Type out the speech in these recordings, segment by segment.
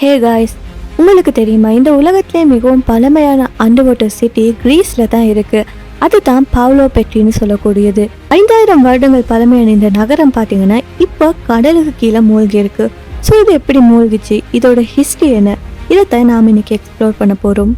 Hey guys உங்களுக்கு தெரியுமா இந்த உலகத்திலே மிகவும் பழமையான அண்டர் வாட்டர் சிட்டி கிரீஸில் தான் இருக்குது அதுதான் பாவ்லோ பெட்ரின்னு சொல்லக்கூடியது. ஐந்தாயிரம் வருடங்கள் பழமையான இந்த நகரம் பார்த்தீங்கன்னா இப்போ கடலுக்கு கீழே மூழ்கி இருக்கு ஸோ இது எப்படி மூழ்கிச்சு? இதோட ஹிஸ்ட்ரி என்ன? இதைத்தான் நாம் இன்னைக்கு எக்ஸ்ப்ளோர் பண்ண போகிறோம்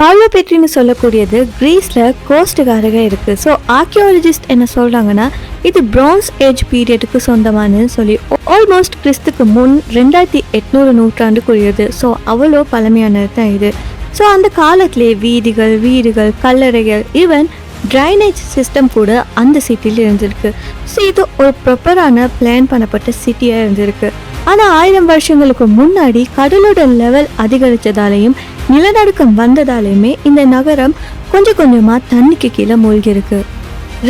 பாவ்லோ பெட்ரின்னு சொல்லக்கூடியது கிரீஸில் கோஸ்டுக்காரக இருக்குது ஸோ ஆர்கியாலஜிஸ்ட் என்ன சொல்கிறாங்கன்னா இது பிரான்ஸ் ஏஜ் பீரியடுக்கு சொந்தமானு சொல்லி ஆல்மோஸ்ட் கிறிஸ்துக்கு முன் ரெண்டாயிரத்தி எட்நூறு நூற்றாண்டுக்குரியது. ஸோ அவ்வளோ பழமையானது தான் இது. ஸோ அந்த காலத்திலே வீதிகள் வீடுகள் கல்லறைகள் ஈவன் ட்ரைனேஜ் சிஸ்டம் கூட அந்த சிட்டியில் இருந்திருக்கு. ஸோ இது ஒரு ப்ராப்பரான பிளான் பண்ணப்பட்ட சிட்டியாக இருந்திருக்கு. ஆனால் ஆயிரம் வருஷங்களுக்கு முன்னாடி கடலோட லெவல் அதிகரித்ததாலையும் நிலநடுக்கம் வந்ததாலையுமே இந்த நகரம் கொஞ்சம் கொஞ்சமாக தண்ணிக்கு கீழே மூழ்கியிருக்கு.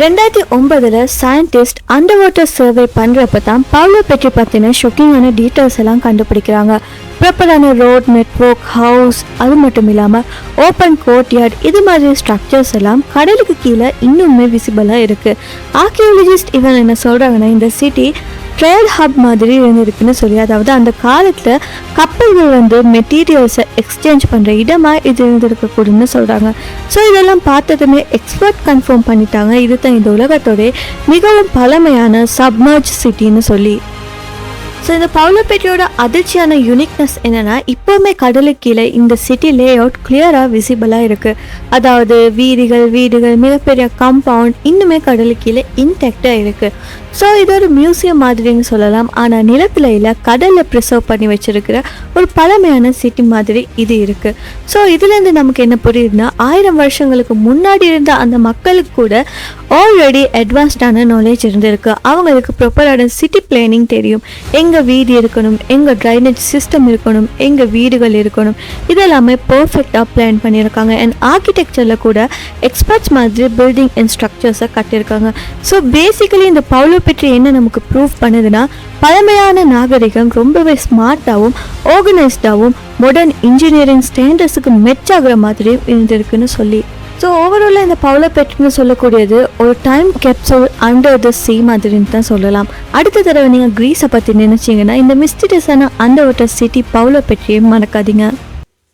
ரெண்டாயிரத்தி ஒன்பதுல சயின்டிஸ்ட் அண்டர் வாட்டர் சர்வே பண்ணுறப்ப தான் பவுலோ பெட்ரி பற்றின ஷொக்கிங்கான டீட்டெயில்ஸ் எல்லாம் கண்டுபிடிக்கிறாங்க. ப்ராப்பரான ரோட் நெட்வொர்க் ஹவுஸ் அது மட்டும் இல்லாமல் ஓப்பன் கோர்ட் யார்ட் இது மாதிரி ஸ்ட்ரக்சர்ஸ் எல்லாம் கடலுக்கு கீழே இன்னுமே விசிபிளாக இருக்குது ஆர்கியாலஜிஸ்ட் இவன் என்ன சொல்கிறாங்கன்னா இந்த சிட்டி ட்ரேட் ஹப் மாதிரி இருந்திருக்குன்னு சொல்லி அதாவது அந்த காலத்தில் கப்பல்கள் வந்து மெட்டீரியல்ஸை எக்ஸ்சேஞ்ச் பண்ணுற இடமாக இது இருந்திருக்கக்கூடும்னு சொல்கிறாங்க ஸோ இதெல்லாம் பார்த்ததுமே எக்ஸ்பர்ட் கன்ஃபார்ம் பண்ணிட்டாங்க. இது தான் இந்த உலகத்தோடைய மிகவும் பழமையான சப்மர்ஜ் சிட்டின்னு சொல்லி. ஸோ இந்த பவுலப்பேட்டையோட அதிர்ச்சியான யூனிக்னஸ் என்னன்னா இப்போவுமே கடலுக்கு கீழே இந்த சிட்டி லே அவுட் கிளியராக விசிபிளாக இருக்குது அதாவது வீதிகள் வீடுகள் மிகப்பெரிய காம்பவுண்ட் இன்னுமே கடலுக்கு கீழே இன்டெக்டாக இருக்குது ஸோ இது ஒரு மியூசியம் மாதிரின்னு சொல்லலாம். ஆனால் நிலத்தில் இல்லை கடலில் ப்ரிசர்வ் பண்ணி வச்சுருக்கிற ஒரு பழமையான சிட்டி மாதிரி இது இருக்குது ஸோ இதுலேருந்து நமக்கு என்ன புரியுதுன்னா ஆயிரம் வருஷங்களுக்கு முன்னாடி இருந்த அந்த மக்களுக்கு கூட ஆல்ரெடி அட்வான்ஸ்டான நாலேஜ் இருந்திருக்கு. அவங்களுக்கு ப்ராப்பரான சிட்டி பிளானிங் தெரியும். எங்கே வீடு இருக்கணும் எங்கே ட்ரைனேஜ் சிஸ்டம் இருக்கணும் எங்கே வீடுகள் இருக்கணும் இதெல்லாமே பர்ஃபெக்டாக பிளான் பண்ணியிருக்காங்க. அண்ட் ஆர்கிடெக்சரில் கூட எக்ஸ்பர்ட்ஸ் மாதிரி பில்டிங் அண்ட் ஸ்ட்ரக்சர்ஸை கட்டியிருக்காங்க. ஸோ பேசிக்கலி இந்த பவுலோ பெட்ரி என்ன நமக்கு ப்ரூவ் பண்ணுதுன்னா பழமையான நாகரிகம் ரொம்பவே ஸ்மார்ட்டாகவும் ஆர்கனைஸ்டாகவும் மாடர்ன் இன்ஜினியரிங் ஸ்டாண்டர்ட்ஸுக்கு மெச்சாகிற ஆகுற மாதிரியும் இருந்திருக்குன்னு சொல்லி. ஸோ ஓவராலாக இந்த பவுல பெட்னு சொல்லக்கூடியது ஒரு time capsule under the sea மாதிரின்னு தான் சொல்லலாம். அடுத்த தடவை நீங்கள் க்ரீஸை பற்றி நினச்சிங்கன்னா இந்த மிஸ்டிரியஸான அண்டர் வாட்டர் சிட்டி பவுல பெட்ரியை மறக்காதீங்க.